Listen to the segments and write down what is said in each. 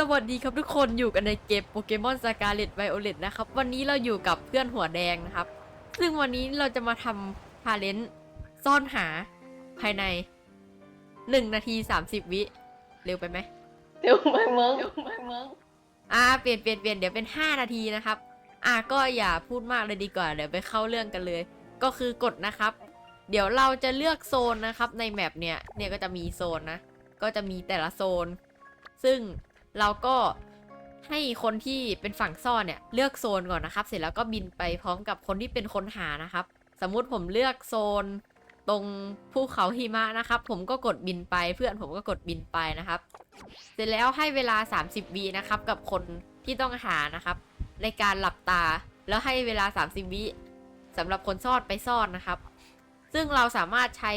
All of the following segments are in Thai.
สวัสดีครับทุกคนอยู่กันในเกมโปเกมอนสกาเลตไวโอเลตนะครับ วันนี้เราอยู่กับเพื่อนหัวแดงนะครับ ซึ่งวันนี้เราจะมาทำพาเลนซ่อนหาภายใน 1 นาที 30 วิ เร็วไปไหมเดี๋ยวไปเมืองเดี๋ยวไปเมืองอ่าเปลี่ยนเปลี่ยนเปลี่ยนเดี๋ยวเป็น 5 นาทีนะครับ อ่าก็อย่าพูดมากเลยดีกว่าเดี๋ยวไปเข้าเรื่องกันเลย ก็คือกดนะครับ เดี๋ยวเราจะเลือกโซนนะครับในแมปเนี่ยเนี่ยก็จะมีโซนนะก็จะมีแต่ละโซน ซึ่ง เราก็ให้คนที่เป็นฝั่งซ่อนเนี่ยเลือกโซนก่อนนะครับ เสร็จแล้วก็บินไปพร้อมกับคนที่เป็นคนหานะครับ สมมุติผมเลือกโซนตรงภูเขาหิมะนะครับ ผมก็กดบินไปเพื่อนผมก็กดบินไปนะครับ เสร็จแล้วให้เวลา 30วินะครับ กับคนที่ต้องหานะครับ ในการหลับตาแล้วให้เวลา 30วิสำหรับคนซ่อนไปซ่อนนะครับ ซึ่งเราสามารถใช้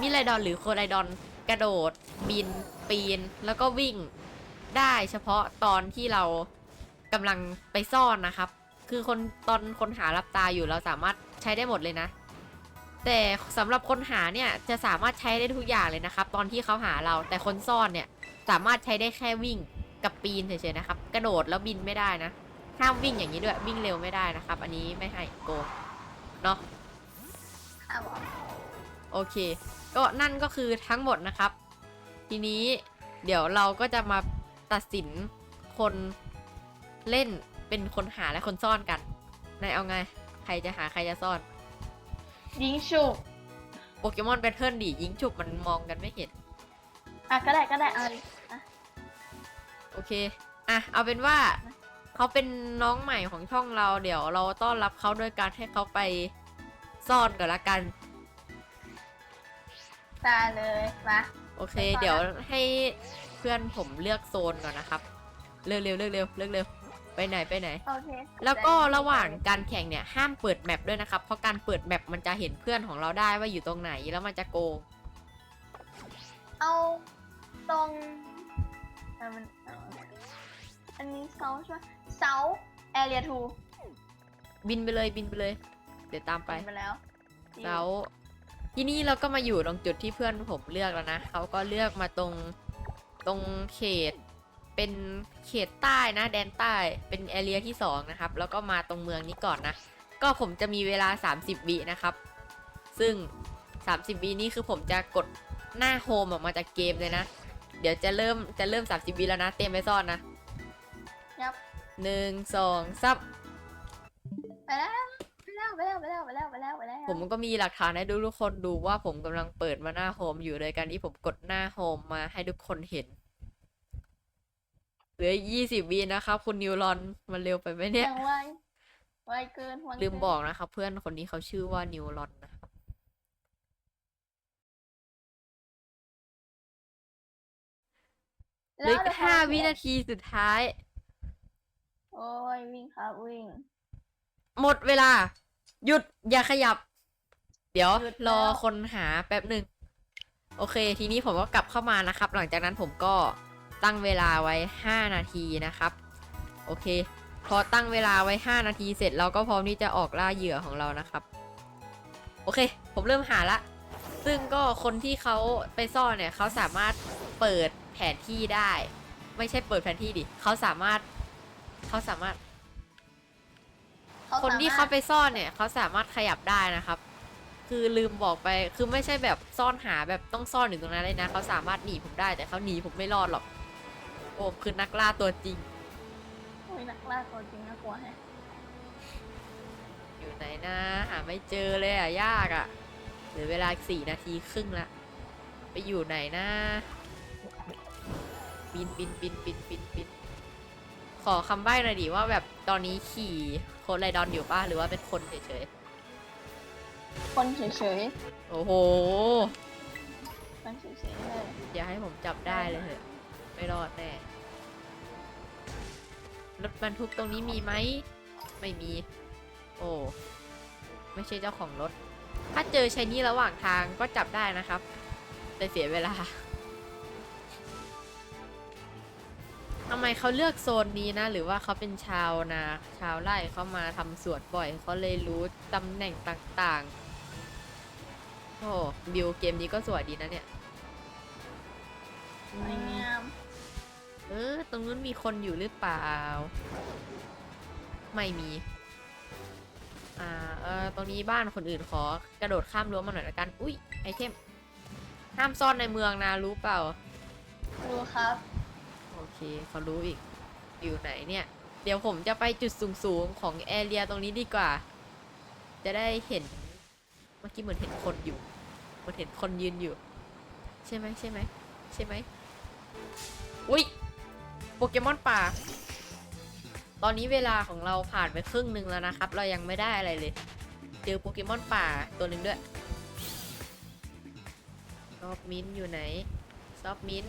มิไรดอนหรือโคไลดอนกระโดด บิน ปีน แล้วก็วิ่ง ได้เฉพาะตอนที่เรากำลังไปซ่อนนะครับ คือคนตอนคนหาหลับตาอยู่เราสามารถใช้ได้หมดเลยนะ แต่สำหรับคนหาเนี่ยจะสามารถใช้ได้ทุกอย่างเลยนะครับ ตอนที่เขาหาเราแต่คนซ่อนเนี่ยสามารถใช้ได้แค่วิ่งกับปีนเฉยๆนะครับ กระโดดแล้วบินไม่ได้นะห้ามวิ่งอย่างนี้ด้วยวิ่งเร็วไม่ได้นะครับ อันนี้ไม่ให้โกงเนาะโอเค ก็นั่นก็คือทั้งหมดนะครับ ทีนี้เดี๋ยวเราก็จะมา ตัดสินคนเล่นเป็นคนหาและคนซ่อนกันนายเอาไง ใครจะหาใครจะซ่อน ยิงฉุกโปเกมอนแบทเทิลดิยิงฉุบมันมองกันไม่เห็น อะก็ได้ก็ได้เอาดิอะโอเค อะ เอาเป็นว่าเขาเป็นน้องใหม่ของช่องเราเดี๋ยวเราต้อนรับเขาโดยการให้เขาไปซ่อนก่อนละกัน ตายเลยมา โอเคไปก่อนนะเดี๋ยวให้ เพื่อนผมเลือกโซนก่อนนะครับ เร็วๆเร็วเร็วเร็วเร็วเร็วไปไหนไปไหน โอเคแล้วก็ระหว่างการแข่งเนี่ยห้ามเปิดแมปด้วยนะครับ เพราะการเปิดแมปมันจะเห็นเพื่อนของเราได้ว่าอยู่ตรงไหนแล้วมันจะโกง เอาตรงอะมันเอาอันนี้เซาใช่ไหมเซาแอเรียทูบินไปเลยบินไปเลย เดี๋ยวตามไป ไปแล้วแล้ว ที่นี่เราก็มาอยู่ตรงจุดที่เพื่อนผมเลือกแล้วนะเขาก็เลือกมาตรง ตรงเขตเป็นเขตใต้นะ แดนใต้เป็นแอเรียที่สองนะครับ แล้วก็มาตรงเมืองนี้ก่อนนะ ก็ผมจะมีเวลา 30 วินะครับ ซึ่ง 30 วินี้คือผมจะกดหน้าโฮมออกมาจากเกมเลยนะ เดี๋ยวจะเริ่มจะเริ่ม 30 วิแล้วนะ เตรียมไปซ่อนนะยับหนึ่งสองสามไปแล้ว ไปแล้วไปแล้วไปแล้วไปแล้วไปแล้วไปแล้วผมก็มีหลักฐานให้ดูทุกคนดูว่าผมกำลังเปิดมาหน้าโฮมอยู่โดยการที่ผมกดหน้าโฮมมาให้ทุกคนเห็นเหลือ20วินะครับคุณนิวรอนมันเร็วไปไหมเนี่ยยังไวไวเกินไวเนลืมบอกนะครับเพื่อนคนนี้เขาชื่อว่านิวรอนนะครับเหลือแล้วอีกเดี๋ยวห้าพอวินาทีสุดท้าย โอ้ยวิ่งครับวิ่ง หมดเวลา หยุดอย่าขยับ เดี๋ยวหยุดรอแล้วคนหาแป๊บหนึ่งโอเค ทีนี้ผมก็กลับเข้ามานะครับ หลังจากนั้นผมก็ตั้งเวลาไว้ 5 นาทีนะครับ โอเค พอตั้งเวลาไว้ 5 นาทีเสร็จเราก็พร้อมที่จะออกล่าเหยื่อของเรานะครับ โอเค ผมเริ่มหาละ ซึ่งก็คนที่เขาไปซ่อนเนี่ยเขาสามารถเปิดแผนที่ได้ ไม่ใช่เปิดแผนที่ดิเขาสามารถเขาสามารถ คนที่เขาไปซ่อนเนี่ยเขาสามารถขยับได้นะครับ คือลืมบอกไปคือไม่ใช่แบบซ่อนหาแบบต้องซ่อนอยู่ตรงนั้นเลยนะเขาสามารถหนีผมได้แต่เขาหนีผมไม่รอดหรอกโอ้คือนักล่าตัวจริงโอ้ยนักล่าตัวจริงน่ากลัวแฮะอยู่ไหนนะหาไม่เจอเลยอะยากอะเหลือเวลาอีกสี่นาทีครึ่งละไปอยู่ไหนนะบินบินบินบินบินบินขอคำใบ้หน่อยดิว่าแบบตอนนี้ขี่โคดไรดอนอยู่ป่ะหรือว่าเป็นคนเฉยคนเฉยๆ โอ้โห ๆคนเฉยๆเลยอย่าให้ผมจับได้เลยเถอะไม่รอดแน่รถบรรทุกตรงนี้มีไหม ไม่มี โอ้ ไม่ใช่เจ้าของรถ ถ้าเจอชายนี่ระหว่างทางก็จับได้นะครับ แต่เสียเวลา ทำไมเขาเลือกโซนนี้นะ หรือว่าเขาเป็นชาวนา ชาวไร่เขามาทำสวนบ่อยเขาเลยรู้ตำแหน่งต่างๆโอ้บิวเกมนี้ก็สวยดีนะเนี่ยสวยงามเออตรงนู้นมีคนอยู่หรือเปล่า ไม่มี อ่าเออตรงนี้บ้านคนอื่นขอกระโดดข้ามรั้วมาหน่อยละกัน อุ้ยไอเทมห้ามซ่อนในเมืองนะรู้เปล่าดูครับโอ เคเขารู้อีก อยู่ไหนเนี่ย เดี๋ยวผมจะไปจุดสูงๆของแอเรียตรงนี้ดีกว่า จะได้เห็น เมื่อกี้เหมือนเห็นคนอยู่เหมือนเห็นคนยืนอยู่ ใช่ไหมใช่ไหมใช่ไหมอุ้ยโปเกมอนป่า ตอนนี้เวลาของเราผ่านไปครึ่งหนึ่งแล้วนะครับ เรายังไม่ได้อะไรเลย เจอโปเกมอนป่าตัวหนึ่งด้วยซอฟมินอยู่ไหน ซอฟมิน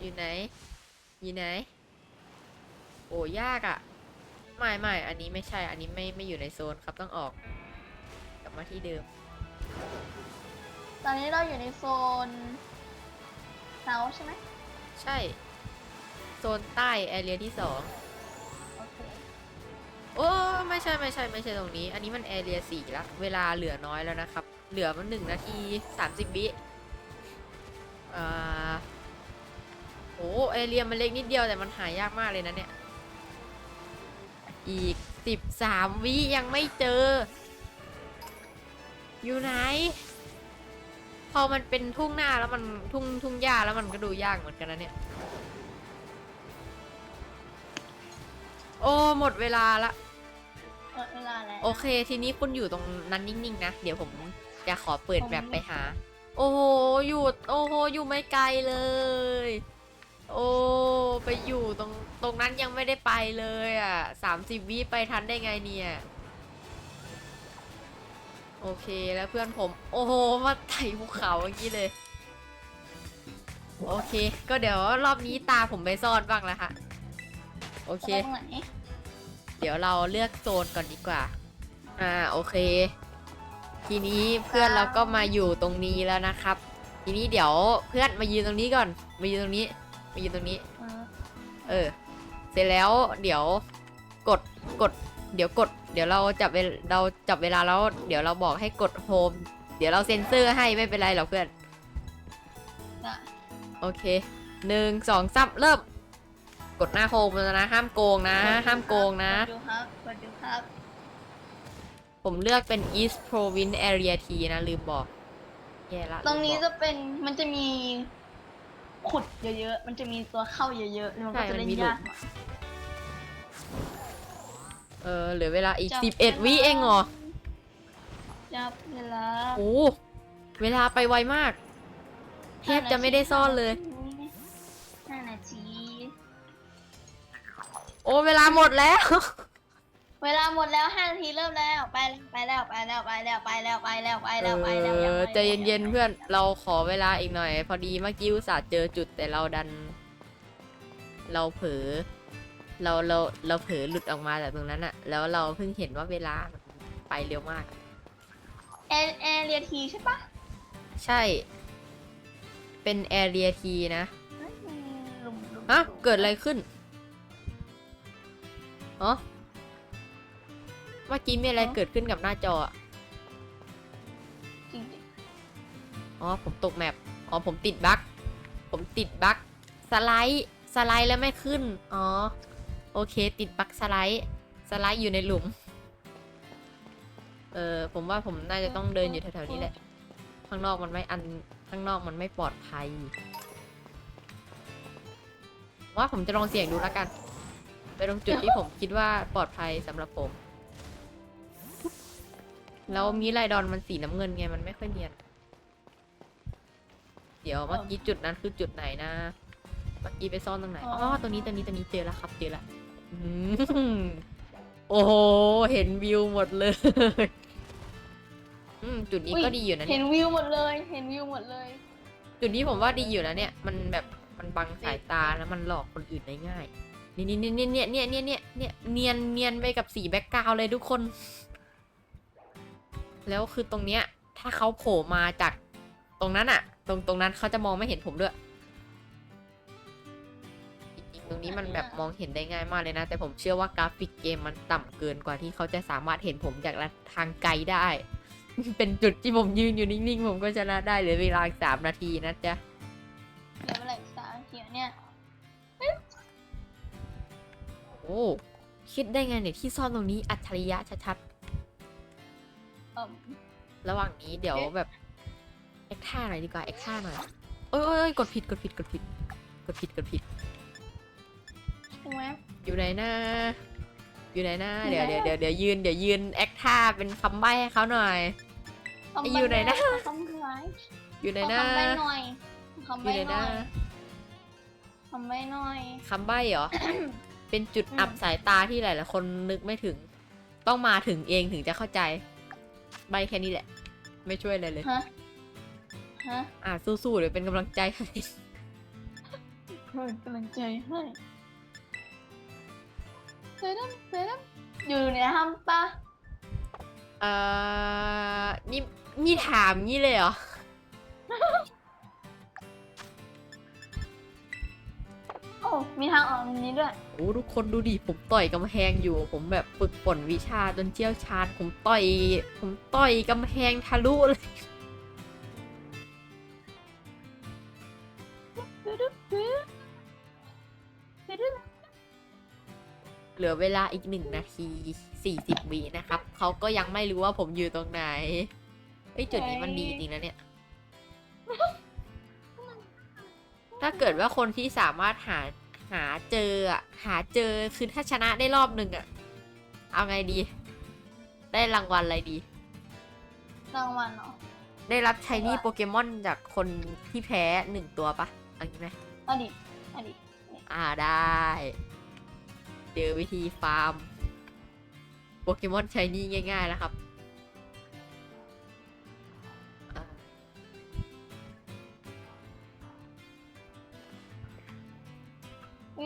อยู่ไหน อยู่ไหน โอ้ยากอะ่ะ ไม่ไม่อันนี้ไม่ใช่ อันนี้ไม่ไม่อยู่ในโซนครับต้องออก กลับมาที่เดิม ตอนนี้เราอยู่ในโซนเซาใช่ไหมใช่ โซนใต้แอเรียที่สองโอเคโอ้ไม่ใช่ไม่ใช่ไม่ใช่ตรงนี้ อันนี้มันแอเรียสี่ละเวลาเหลือน้อยแล้วนะครับ เหลือมันหนึ่งนาทีสามสิบวิอ่า โอ้แอเรียมันเล็กนิดเดียวแต่มันหายากมากเลยนะเนี่ย อีกสิบสามวิยังไม่เจอ อยู่ไหน พอมันเป็นทุ่งหน้าแล้วมันทุ่งทุ่งหญ้าแล้วมันก็ดูยากเหมือนกันนะเนี่ย โอ้หมดเวลาละ หมดเวลาแล้วโอเค ทีนี้คุณอยู่ตรงนั้นนิ่งๆนะ เดี๋ยวผมจะขอเปิดแบบไปหา โอ้โหอยู่โอ้โหอยู่ไม่ไกลเลย โอ้ไปอยู่ตรงตรงนั้นยังไม่ได้ไปเลยอะสามสิบวิไปทันได้ไงเนี่ย โอเคแล้วเพื่อนผม โอ้โหมาไต่ภูเขาอย่างนี้เลย โอเค ก็เดี๋ยวรอบนี้ตาผมไปซ่อนบ้างแล้วค่ะ โอเค ตรงไหนเดี๋ยวเราเลือกโซนก่อนดีกว่า อ่าโอเค ทีนี้เพื่อนเราก็มาอยู่ตรงนี้แล้วนะครับ ทีนี้เดี๋ยวเพื่อนมายืนตรงนี้ก่อน มายืนตรงนี้ มายืนตรงนี้เออเออ เสร็จแล้วเดี๋ยวกดกด เดี๋ยวกด เดี๋ยวเราจับเวลเราจับเวลาแล้ว เดี๋ยวเราบอกให้กดโฮมเดี๋ยวเราเซ็นเซอร์ให้ไม่เป็นไรหรอกเพื่อนน่ะโอเคหนึ่งสองสามเริ่ม กดหน้าโฮมแล้วนะ ห้ามโกงนะ ห้ามโกงนะ กดดูครับกดดูครับผมเลือกเป็น East Province Area T นะ ลืมบอกแย่ละตรงนี้ลืมบจะอกเป็นมันจะมี ขุดเยอะๆ มันจะมีตัวเข้าเยอะๆแล้วมันก็ใช่จะมันเล่นมีหลุมยากหน่อย เออเหลือเวลาอีกจับสิบเอ็ดเวลา วิเองเหรอจับเวลาโอ้เวลาไปไวมากแทบจะไม่ได้ซ่อนเลย ห้านาทีโอ้เวลาหมดแล้ว เวลาหมดแล้วห้านาทีเริ่มแล้วไปแล้วไปแล้วไปแล้วไปแล้วไปแล้วไปแล้วไปแล้วไปแล้วเอยังอไม่ใจเย็นๆเพื่อนเราขอเวลาอีกหน่อย พอดีเมื่อกี้อุตส่าห์เจอจุดแต่เราดัน เราเผลอเราเราเราเผลอหลุดออกมาจากตรงนั้นอะแล้วเราเพิ่งเห็นว่าเวลามันไปเร็วมากแอร์แอร์เรียทีใช่ปะใช่ เป็นแอเรียทีนะเฮ้ยมีหลุมหลุมฮะเกิดอะไรขึ้นอ๋อ เมื่อกี้มีอะไรเกิดขึ้นกับหน้าจออะจริงอ๋อผมตกแมปอ๋อผมติดบั๊กผมติดบั๊กสไลด์สไลด์แล้วไม่ขึ้น อ๋อ โอเค ติดบั๊กสไลด์สไลด์อยู่ในหลุม เออผมว่าผมน่าจะต้องเดินอยู่แถวๆนี้แหละ ข้างนอกมันไม่อันข้างนอกมันไม่ปลอดภัย ว่าผมจะลองเสี่ยงดูแล้วกัน ไปตรงจุดที่ผมคิดว่าปลอดภัยสำหรับผม แล้วมีไรดอนมันสีน้ำเงินไงมันไม่ค่อยเนียน เดี๋ยวเมื่อกี้จุดนั้นคือจุดไหนนะ เมื่อกี้ไปซ่อนตรงไหน อ๋อ ตัวนี้ตัวนี้ตัวนี้เจอแล้วครับเจอแล้วอืมโอ้โห เห็นวิวหมดเลย อืมจุดนี้ก็ดีอยู่นะเห็เนี่ยนวิวหมดเลย เห็นวิวหมดเลย จุดนี้ผมว่าดีอยู่นะเนี่ย มันแบบมันบังสายตาแล้วมันหลอกคนอื่นได้ง่าย นี่นี่นี่เนี่ยเนี่ยเนี่ยเนี่ยเนี่ยเนียนเนียนไปกับสีแบ็กกราวเลยทุกคน แล้วคือตรงเนี้ย ถ้าเขาโผล่มาจากตรงนั้นอะตรงตรงนั้นเขาจะมองไม่เห็นผมด้วยจริงๆตรงนี้มันแบบมองเห็นได้ง่ายมากเลยนะ แต่ผมเชื่อว่ากราฟิกเกมมันต่ำเกินกว่าที่เขาจะสามารถเห็นผมจากทางไกลได้ เป็นจุดที่ผมยืนอยู่นิ่งๆ ผมก็ชนะได้เหลือเวลาอีกสามนาทีนะจ๊ะเหลือเวลาอีกสามนาทีเนี่ยเฮ้ยโอ้คิดได้ไงเนี่ยที่ซ่อนตรงนี้อัจฉริยะชัด เอ่อๆระหว่างนี้เดี๋ยวเอ๊ะแบบแอคท่าหน่อยดีกว่าแอคท่าหน่อยเอ้ยเอ้ยเอ้ยกดผิดกดผิดกดผิดกดผิดกดผิดใช่ไหมอยู่ไหนนะอยู่ไหนนะอยู่เดี๋ยวไหนเดี๋ยวอะเดี๋ยวเดี๋ยวยืนเดี๋ยวยืนแอคท่าเป็นคำใบ้ให้เขาหน่อยคำไอ้อยู่ไหนนะคำร้ายอยู่ไหนขอนะคำใบ้หน่อยคำอยู่ใบ้ไหนหน่นะอยคำใบ้หน่อย คำใบ้เหรอ เป็นจุดอืม อับสายตาที่หลายๆคนนึกไม่ถึง ต้องมาถึงเองถึงจะเข้าใจ ใบแค่นี้แหละ ไม่ช่วยอะไรเลย ฮะ ฮะอะสู้ๆเดี๋ยวเป็นกำลังใจให้เพิ่มกำลังใจให้เซรั่มเซรั่มอยู่ในห้องปะเอ่อนี่นี่ถามงี้เลยเหรอ อ้มีทางออกตรงนี้ด้วย โอ้ทุกคนดูดิผมต่อยกำแพงอยู่ ผมแบบฝึกฝนวิชาจนเชี่ยวชาญผมต่อย ผมต่อยกำแพงทะลุเลยเหลือเวลาอีกหนึ่งนาทีสี่สิบวินะครับเขาก็ยังไม่รู้ว่าผมอยู่ตรงไหนเอ้ยจุดนี้มันดีจริงนะเนี่ย ถ้าเกิดว่าคนที่สามารถหาหาเจออะหาเจอคือถ้าชนะได้รอบหนึ่งอะเอาไงดี ได้รางวัลอะไรดี รางวัลเหรอได้รับชายนี่โปเกมอนจากคนที่แพ้หนึ่งตัวปะเอันนี้ไหมอดีตอดีตอ่าได้เจอวิธีฟาร์ม โปเกมอนชายนี่ง่าย ๆ นะครับ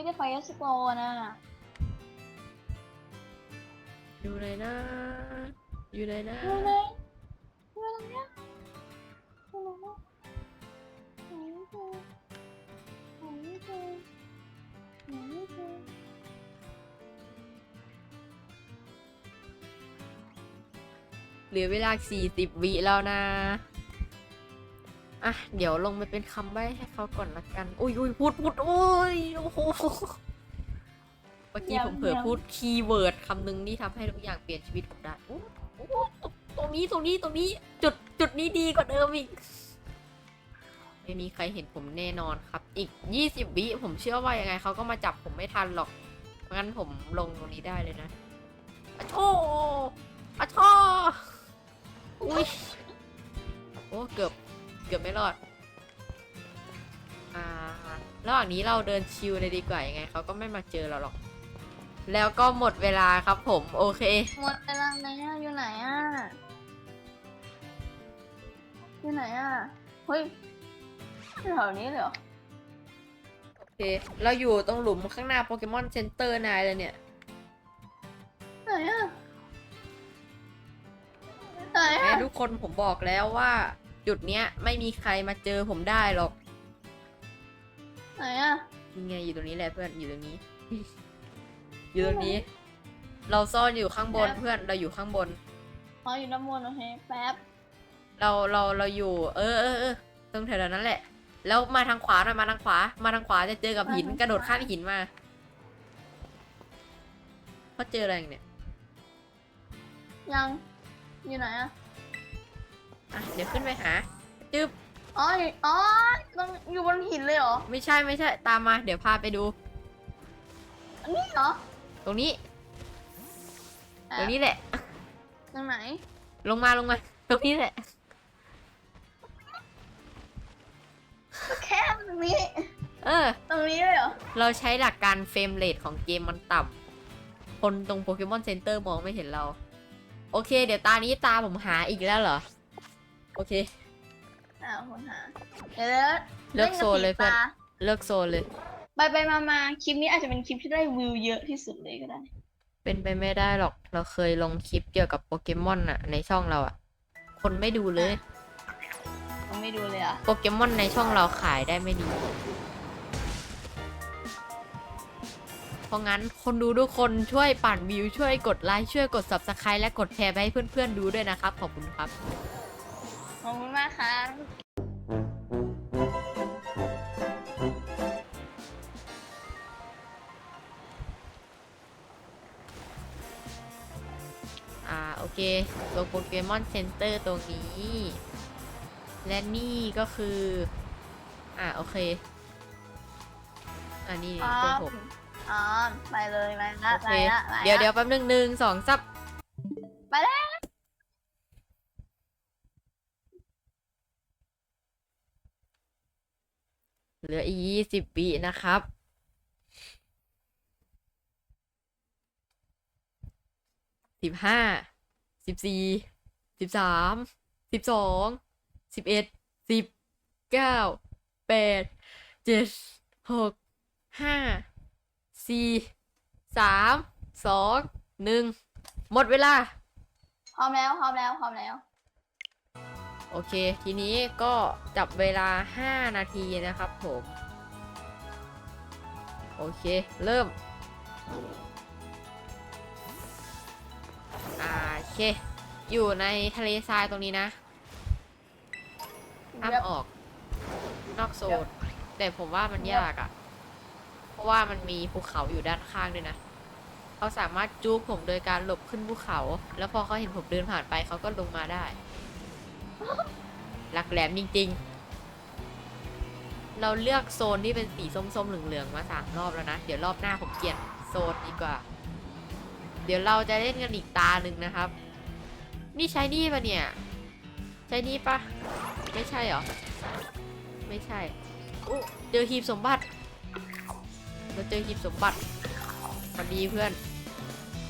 วิได้ไฟสโกนะอยู่ไหนนะ อยู่ไหนนะอยู่ไหนอยู่ตรงเนี้ยอยู่ตรงเนี้ยไหนไม่เจอไหนไม่เจอไหนไม่เจอเหลือเวลา 40 วิแล้วนะ อะ เดี๋ยวลงไปเป็นคำใบ้ให้เขาก่อนละกัน อุ้ยอุ้ยพูดพูดโอ้ยโอ้โหเมื่อกี้ผมเผลอพูดคีย์เวิร์ดคำหนึ่งที่ทำให้ทุกอย่างเปลี่ยนชีวิตผมได้โอ้โอ้ตรงนี้ตรงนี้ตรงนี้จุดจุดนี้ดีกว่าเดิมอีก ไม่มีใครเห็นผมแน่นอนครับ อีก 20 วิผมเชื่อว่ายังไงเขาก็มาจับผมไม่ทันหรอก งั้นผมลงตรงนี้ได้เลยนะอะโชอะโชอุ้ยโอ้เกือบ เกือบไม่รอด อ่าระหว่างนี้เราเดินชิลเลยดีกว่ายังไงเขาก็ไม่มาเจอเราหรอก แล้วก็หมดเวลาครับผมโอเค หมดเวลาไหนอะอยู่ไหนอะอยู่ไหนอะเฮ้ยแถวนี้เลยเหรอ โอเค เราอยู่ตรงหลุมข้างหน้าโปเกมอนเซ็นเตอร์นายเลยเนี่ย ไหนอะไหนแม่อะทุกคนผมบอกแล้วว่า จุดเนี้ย ไม่มีใครมาเจอผมได้หรอกไหนอะยังไงอยู่ตรงนี้แหละเพื่อนอยู่ตรงนี้ อยู่ตรงนี้ เราซ่อนอยู่ข้างบนเพื่อนเราอยู่ข้างบนอ๋ออยู่ด้านบนโอเคแป๊บเราเราเราอยู่ เออเออเออตรงแถวๆนั้นแหละ แล้วมาทางขวาหน่อยมาทางขวา มาทางขวาจะเจอกับหินกระโดดข้ามหินมาเขาเจออะไรอย่างเนี่ยยังอยู่ไหนอะ อะเดี๋ยวขึ้นไปหาจึ๊บอ๋ออยู่อ๋อต้องอยู่บนหินเลยเหรอ ไม่ใช่ไม่ใช่ตามมาเดี๋ยวพาไปดู อันนี้เหรอตรงนี้ อะตรงนี้แหละ ตรงไหน ลงมาลงมา ตรงนี้แหละ แค่ตรงนี้ เออ ตรงนี้เลยเหรอ เราใช้หลักการเฟรมเรทของเกมมันต่ำคนตรงโปเกมอนเซ็นเตอร์มองไม่เห็นเรา โอเค เดี๋ยวตานี้ตาผมหาอีกแล้วเหรอโอเค อ่าคนหาเดี๋ยวเลือกโซนเลยเพื่อน เลิกโซนเลย ไปไปมามาคลิปนี้อาจจะเป็นคลิปที่ได้วิวเยอะที่สุดเลยก็ได้ เป็นไปไม่ได้หรอก เราเคยลงคลิปเกี่ยวกับโปเกมอนอะในช่องเราอะคนไม่ดูเลยผมไม่ดูเลยอะโปเกมอนในช่องเราขายได้ไม่ดี เพราะงั้นคนดูทุกคนช่วยปั่นวิวช่วยกดไลค์ช่วยกด subscribe และกดแชร์ไปให้เพื่อนๆดูด้วยนะครับ ขอบคุณครับ ขอบคุณมากค่ะอ่าโอเคตัวโปเกมอนเซ็นเตอร์ตรงนี้ และนี่ก็คือ อ่าโอเค อันนี้ตัวผมอ๋อไปเลยไปละไปละเดี๋ยวเดี๋ยวแป๊บหนึ่งหนึ่งสองซับ ไปแล้ว เหลืออีกยี่สิบวินะครับ สิบห้า สิบสี่ สิบสาม สิบสอง สิบเอ็ด สิบเก้า แปด เจ็ด หก ห้า สี่ สาม สอง หนึ่ง หมดเวลา พร้อมแล้ว พร้อมแล้ว พร้อมแล้ว โอเค ทีนี้ก็จับเวลา 5 นาทีนะครับผม โอเค เริ่มอ่าโอเค อยู่ในทะเลทรายตรงนี้นะห้ามออก นอกโซน แต่ผมว่ามันยากอะ่ะ เพราะว่ามันมีภูเขาอยู่ด้านข้างด้วยนะเขาสามารถจู๊กผมโดยการหลบขึ้นภูเขา แล้วพอเขาเห็นผมเดินผ่านไปเขาก็ลงมาได้ หลักแหลมจริง ๆ เราเลือกโซนที่เป็นสีส้มๆเหลืองๆมาสามรอบแล้วนะ เดี๋ยวรอบหน้าผมเปลี่ยนโซนดีกว่า เดี๋ยวเราจะเล่นกันอีกตาหนึ่งนะครับ นี่ใช้นี่ปะเนี่ย ใช้นี่ปะไม่ใช่เหรอ ไม่ใช่เจอหีบสมบัติเราเจอหีบสมบัติพอดีเพื่อน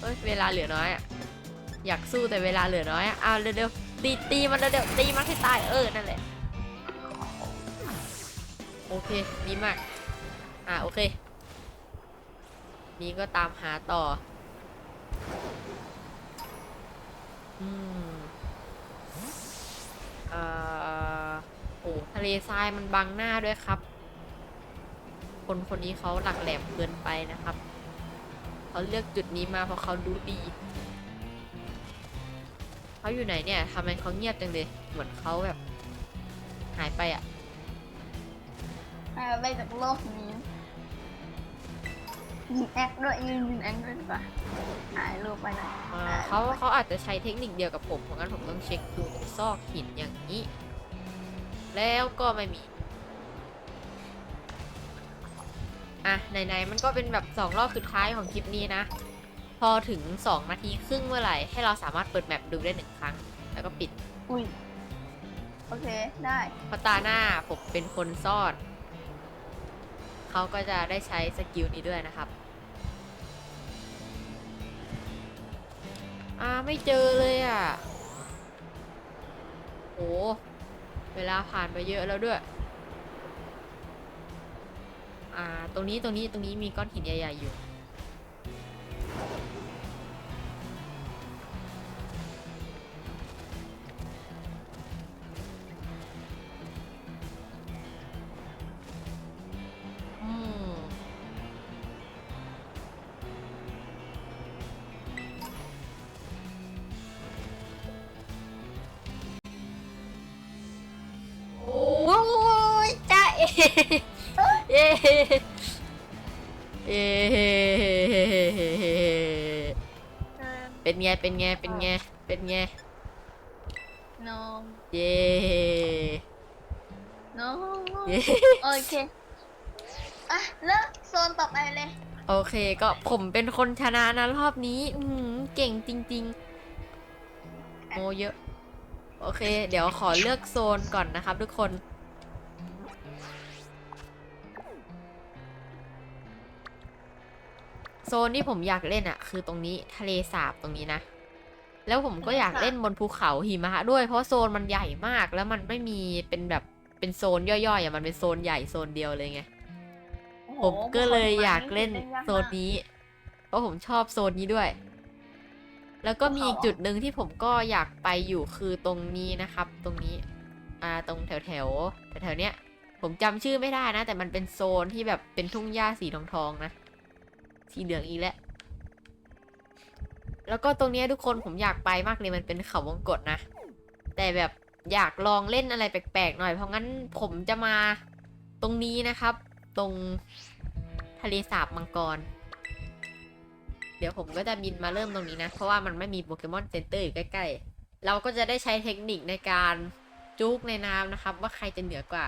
เอ้ยเวลาเหลือน้อยอะอยากสู้แต่เวลาเหลือน้อยอะเอาเร็วๆ ตีตีมันเดี๋ยวตีมันให้ตายเออนั่นแหละโอเคดีมาก อ่าโอเค นี่ก็ตามหาต่อ อืมเอ่อโอ้ทะเลทรายมันบังหน้าด้วยครับ คนคนนี้เขาหลักแหลมเกินไปนะครับ เขาเลือกจุดนี้มาเพราะเขารู้ดี เขาอยู่ไหนเนี่ยทำไมเขาเงียบจังเลยเหมือนเขาแบบ หายไปอะให้ไปจากโลกนี้ยิงแอคด้วยยืนยิงแอคด้วยดีกว่าถ่ายรูปไปหน่อยอ่าเขาเขาอาจจะใช้เทคนิคเดียวกับผมเพราะงั้นผมต้องเช็คดูตรงซอกหินอย่างนี้ แล้วก็ไม่มีอะไหนๆมันก็เป็นแบบสองรอบสุดท้ายของคลิปนี้นะ พอถึงสองนาทีครึ่งเมื่อไหร่ ให้เราสามารถเปิดแมปดูได้หนึ่งครั้ง แล้วก็ปิดอุ้ย โอเค ได้เพราะตาหน้าผมเป็นคนซ่อนเขาก็จะได้ใช้สกิลนี้ด้วยนะครับ อ่าไม่เจอเลยอะโหเวลาผ่านไปเยอะแล้วด้วย อ่า ตรงนี้ตรงนี้ตรงนี้มีก้อนหินใหญ่ๆอยู่ ไงเป็นไง เป็นไง เป็นไง no เย่ no เย่โอเค อะ เลิกโซนต่อไปเลย โอเคก็ผมเป็นคนชนะนะรอบนี้ อือหือเก่งจริง ๆ โมเยอะ โอเค เดี๋ยวขอเลือกโซนก่อนนะครับทุกคน โซนที่ผมอยากเล่นอะคือตรงนี้ทะเลสาบตรงนี้นะ แล้วผมก็อยากเล่นบนภูเขาหิมะด้วยเพราะโซนมันใหญ่มากแล้วมันไม่มีเป็นแบบเป็นโซนย่อยๆอะมันเป็นโซนใหญ่โซนเดียวเลยไงโอ้โหผมก็เลยอยากเล่นยากโซมานนี้ เพราะผมชอบโซนนี้ด้วย แล้วก็มีอีกจุดหนึ่งที่ผมก็อยากไปอยู่คือตรงนี้นะครับ ตรงนี้ อ่าตรงแถวแถวแถวแถวๆเนี้ย ผมจำชื่อไม่ได้นะ แต่มันเป็นโซนที่แบบเป็นทุ่งหญ้าสีทองทองๆนะ สีเหลืองอีกแล้ว แล้วก็ตรงนี้ทุกคนผมอยากไปมากเลยมันเป็นเขาวงกตนะ แต่แบบอยากลองเล่นอะไรแปลกๆหน่อย เพราะงั้นผมจะมาตรงนี้นะครับ ตรงทะเลสาบมังกร เดี๋ยวผมก็จะบินมาเริ่มตรงนี้นะ เพราะว่ามันไม่มีโปเกมอนเซ็นเตอร์อยู่ใกล้ๆ เราก็จะได้ใช้เทคนิคในการจุกในน้ำนะครับ ว่าใครจะเหนือกว่า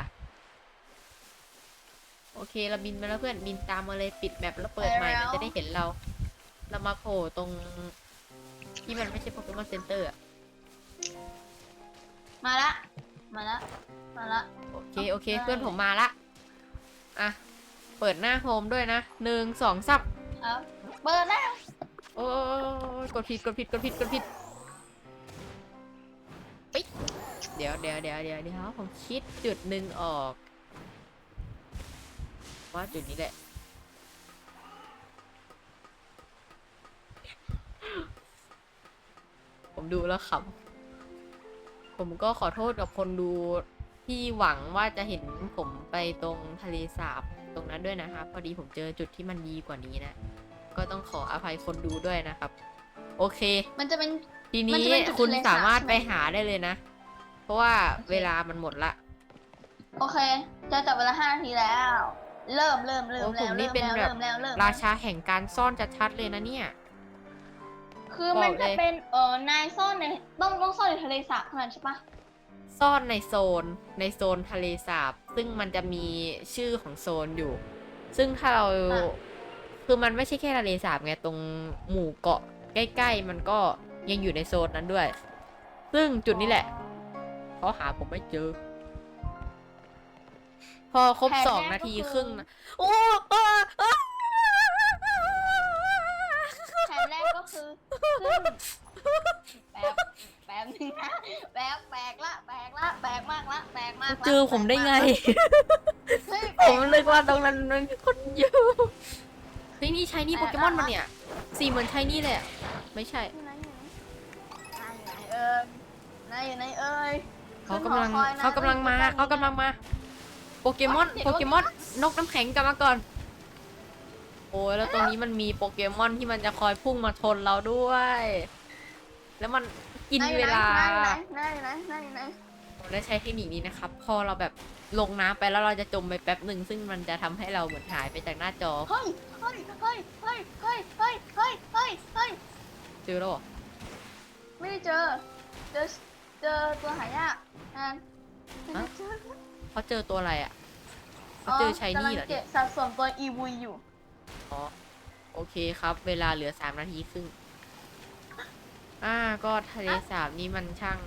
โอเคเราบินมาแล้วเพื่อนบินตามมาเลยปิดแมปแล้วเปิดใหม่มันจะได้เห็นเรา เรามาโผล่ตรง ที่มันไม่ใช่โปเกมอนเซ็นเตอร์อะมาละ มาละ มาละ โอเคโอเค ได้ เพื่อนผมมาละอะเปิดหน้าโฮมด้วยนะหนึ่งสองสับครับเปิดแล้วโอ้ยกดผิดกดผิดกดผิดกดผิดเฮ้ยเดี๋ยวเดี๋ยวเดี๋ยวเดี๋ยวเดี๋ยวผมคิดจุดหนึ่งออก ว่าจุดนี้แหละ ผม ดูแล้วขำผมก็ขอโทษกับคนดูที่หวังว่าจะเห็นผมไปตรงทะเลสาบตรงนั้นด้วยนะครับพอดีผมเจอจุดที่มันดีกว่านี้นะ ก็ต้องขออภัยคนดูด้วยนะครับ โอเค มันจะเป็น ทีมันนี้จะเป็นจุดคุณทะเลสาบสามารถใช่ไหม ไปหาได้เลยนะ เพราะว่าโอเคเวลามันหมดละโอเคจะจับเวลาห้านาทีแล้ว เริ่มเริ่มเริ่มโอ้ผแล้มวนี่เริ่มเป็นแล้วแบบเริ่มแล้วเริ่มราชาแห่งการซ่อนชัดๆเลยนะเนี่ย คือมันบอกเลจะยเป็นเออนายซ่อนในต้องต้องซ่อนในทะเลสาบเท่านั้นใช่ปะซ่อนในโซนในโซนทะเลสาบ ซึ่งมันจะมีชื่อของโซนอยู่ ซึ่งถ้าเราคือมันไม่ใช่แค่ทะเลสาบไงตรงหมู่เกาะใกล้ ๆ มันก็ยังอยู่ในโซนนั้นด้วย ซึ่งจุดนี้แหละเขาหาผมไม่เจอ พอครบสองนาทีครึ่งนะโอ้เอ คือแป๊บแป๊บนึงนะแป๊บแปลกละแปลกละแปลกมากละแปลกมากละเจอผมได้ไง เฮ้ยผแปลมนึกว่าตรงนั้นมันมีคนอยู่เฮ้ยนี่ใช้นี่โปเกมอนมันเนี่ยสีเหมือนใช้นี่เลยอะไม่ใช่อยู่ไหนอยู่ไหนอยู่ไหนเอ่ยนายอยู่ไหนเอ่ยเขากำลังขึ้นหอคอยนะเขากำลังมาเขากำลังมา โปเกมอนโปเกมอนนกน้ำแข็งกลับมาก่อน โอ้ยแล้วตรงนี้มันมีโปเกมอนที่มันจะคอยพุ่งมาชนเราด้วย แล้วมันกินนายอยู่เวไหลานายอยู่ไหนนายอยู่ไหนนายอยู่ไหนผมได้ใช้เทคนิคนี้นะครับ พอเราแบบลงน้ำไปแล้วเราจะจมไปแป๊บหนึ่งซึ่งมันจะทำให้เราเหมือนหายไปจากหน้าจอเฮ้ยเฮ้ยเฮ้ยเฮ้ยเฮ้ยเฮ้ยเฮ้ยเฮ้ยเฮ้ยเจอแล้วเหรอไม่ได้เจอ เจอเจอตัวหายากนั่นไม่ได้เจอเขาเจอตัวอะไรอะเขาเจอชายนี่เหรอกำลังเนี่เก็ยบสะสมตัวอีวุยอยู่ อ๋อโอเคครับ เวลาเหลือสามนาทีครึ่งอ่าก็ทะเลสาบนี้มันช่าง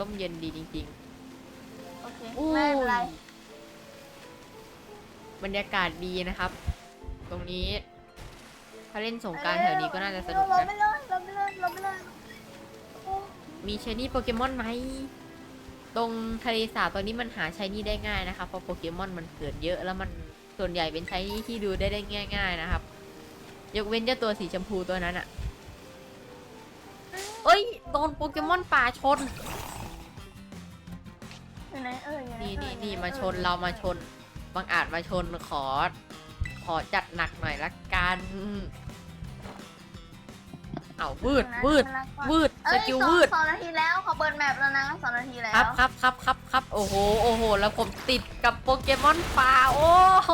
ร่มเย็นดีจริง โอเค ๆ อู้ไม่เป็นไร บรรยากาศดีนะครับ ตรงนี้ ถ้าเล่นสงกรารแถวนี้ก็น่าจะสนุกเรานะ ไม่เลยเราไม่เลยเราไม่เลยโอ้มีชายนี่โปเกมอนไหม ตรงทะเลสาบตอนนี้มันหาชายนี่ได้ง่ายนะครับเพราะโปเกมอนมันเกิดเยอะแล้วมัน ส่วนใหญ่เป็นชายนี่ที่ดูได้ได้ง่าย ๆ นะครับ ยกเว้นเจ้าตัวสีชมพูตัวนั้นอะเอ้ย โดนโปเกมอนป่าชน อยู่ไหนเอ่ยอยู่ไหนี่เอ่นี่ยนี่อยู่ไหมาชนอ่ยเรามาชน บางอาจมาชนขอ ขอจัดหนักหน่อยละกัน เอาวืดวืดวืดสเอ้ยกิลสองวืดสองนาทีแล้วขอเปิดแมปแล้วนะสองนาทีแล้วครับครับครับครับครับโอ้โหโอ้โห แล้วผมติดกับโปเกมอนป่าโอ้โห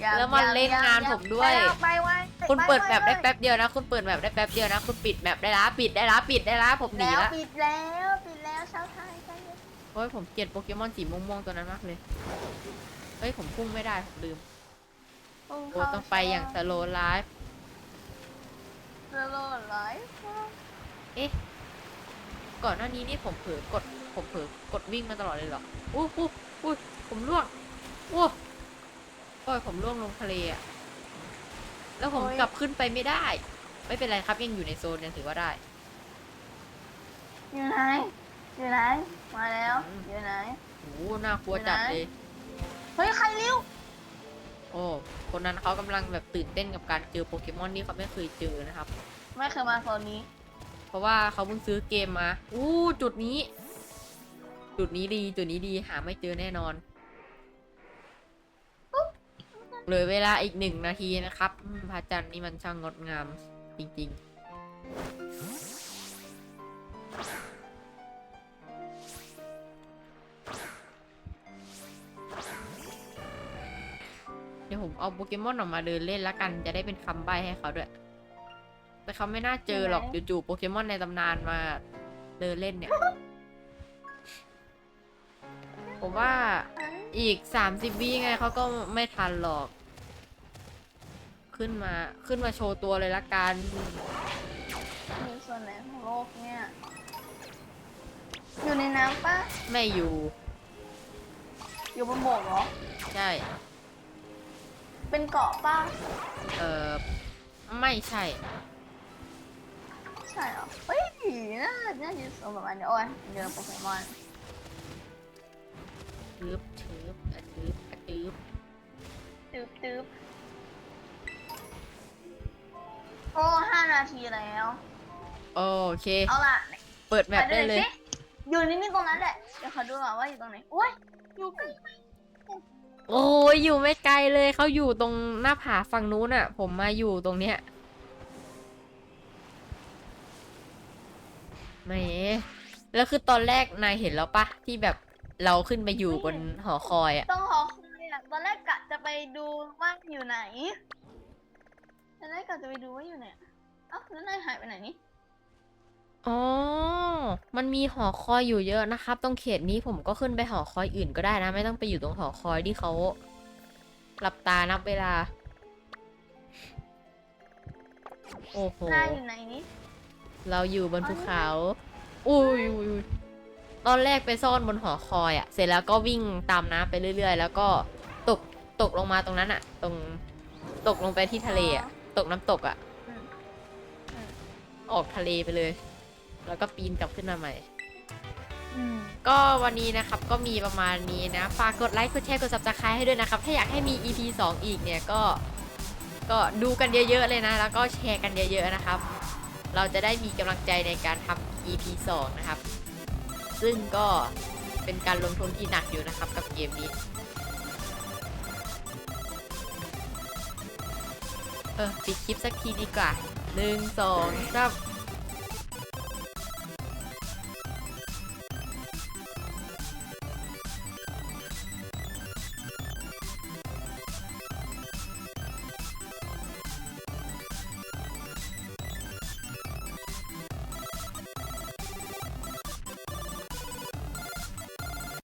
อย่แล้วมันเล่นงานผมด้วยไปไปไว้คุณไปเปิดไว้แมปได้เลยแป๊บเดียวนะ คุณเปิดแมปได้แป๊บเดียวนะ คุณปิดแมปได้ละปิดได้ละปิดได้ละผมหนีแล้วละปิดแล้วปิดแล้วเช้าไทยใช่ไหมโอ้ยผมเกลียดโปเกมอนสีม่วงๆตัวนั้นมากเลยเฮ้ยผมพุ่งไม่ได้ผมลืมโอ้ต้องไปอย่างสโลไลฟ์ สโลไลฟ์ก่อนหน้านี้นี่ผมเผลอกด ผมเผลอกดวิ่งมาตลอดเลยเหรอ อู้อู้อู้ผมล่วงอู้โอ้ยผมล่วงลงทะเลอะแล้วผมกลับขึ้นไปไม่ได้ ไม่เป็นไรครับยังอยู่ในโซนยังถือว่าได้ อยู่ไหน อยู่ไหน มาแล้ว อืม อยู่ไหน โอ้โหน่ากลัวจัดอยู่ไหนเลย เฮ้ย ใครเลี้ยวโอ้คนนั้นเขากำลังแบบตื่นเต้นกับการเจอโปเกมอนที่เขาไม่เคยเจอนะครับ ไม่เคยมาโซนนี้ เพราะว่าเขาเพิ่งซื้อเกมมา อู้จุดนี้ จุดนี้ดีจุดนี้ดีหาไม่เจอแน่นอนเหลือเวลาอีกหนึ่งนาทีนะครับอืมพระจันทร์นี่มันช่างงดงามจริงๆ เดี๋ยวผมเอาโปเกมอนออกมาเดินเล่นละกัน จะได้เป็นคำใบ้ให้เขาด้วย แต่เขาไม่น่าเจอหรอกไหนจู่ๆโปเกมอนในตำนานมาเดินเล่นเนี่ย ผมว่าเอ้ยอีก30วิไงเขาก็ไม่ทันหรอก ขึ้นมาขึ้นมาโชว์ตัวเลยละกันอยู่ส่วนไหนของโลกเนี่ย อยู่ในน้ำปะไม่อยู่ อยู่บนบกเหรอ ใช่ เป็นเกาะปะเออไม่ใช่ ใช่เหรอเฮ้ยน่าน่าจะส่วนประมาณนี้โอ้ยเจอโปเกมอนทึบทึบอะทึบอะทึบตึ๊บตึ๊บโอ้ห้านาทีแล้ว โอเค เอาล่ะเปิดแมปได้เลย สิอยู่นิ่งๆตรงนั้นแหละ เดี๋ยวขอดูก่อนว่าอยู่ตรงไหนโอ้ยอยู่ใกล้ไหมโอ้ยอยู่ไม่ไกลเลยเขาอยู่ตรงหน้าผาฝั่งนู้นอะผมมาอยู่ตรงเนี้ยแหมแล้วคือตอนแรกนายเห็นแล้วปะที่แบบเราขึ้นไปอยู่บนหอคอยอะต้องหอคอยอะตอนแรกกะจะไปดูว่าอยู่ไหนตอนแรกกะจะไปดูว่าอยู่ไหนเอ้าแล้วนายหายไปไหนนี่ อ๋อ มันมีหอคอยอยู่เยอะนะครับ ตรงเขตนี้ผมก็ขึ้นไปหอคอยอื่นก็ได้นะ ไม่ต้องไปอยู่ตรงหอคอยที่เขาหลับตานับเวลา โอ้โหนายอยู่ไหนนี่ เราอยู่บนภูเขา อุ้ยอุ้ยอุ้ยตอนแรกไปซ่อนบนหอคอยอะเสร็จแล้วก็วิ่งตามน้ำไปเรื่อย ๆ แล้วก็ตกตกลงมาตรงนั้นอะตรงตกลงไปที่ทะเลอะตกน้ำตกอะอืมอืม ออกทะเลไปเลย แล้วก็ปีนกลับขึ้นมาใหม่อืมก็วันนี้นะครับก็มีประมาณนี้นะ ฝากกดไลค์ กดแชร์ กด subscribe ให้ด้วยนะครับ ถ้าอยากให้มี EP 2 อีกเนี่ยก็ ก็ดูกันเยอะๆเลยนะ แล้วก็แชร์กันเยอะๆนะครับ เราจะได้มีกำลังใจในการทำ EP 2 นะครับ ซึ่งก็เป็นการลงทุนที่หนักอยู่นะครับกับเกมนี้ เออปิดคลิปสักทีดีกว่าหนึ่งสองสาม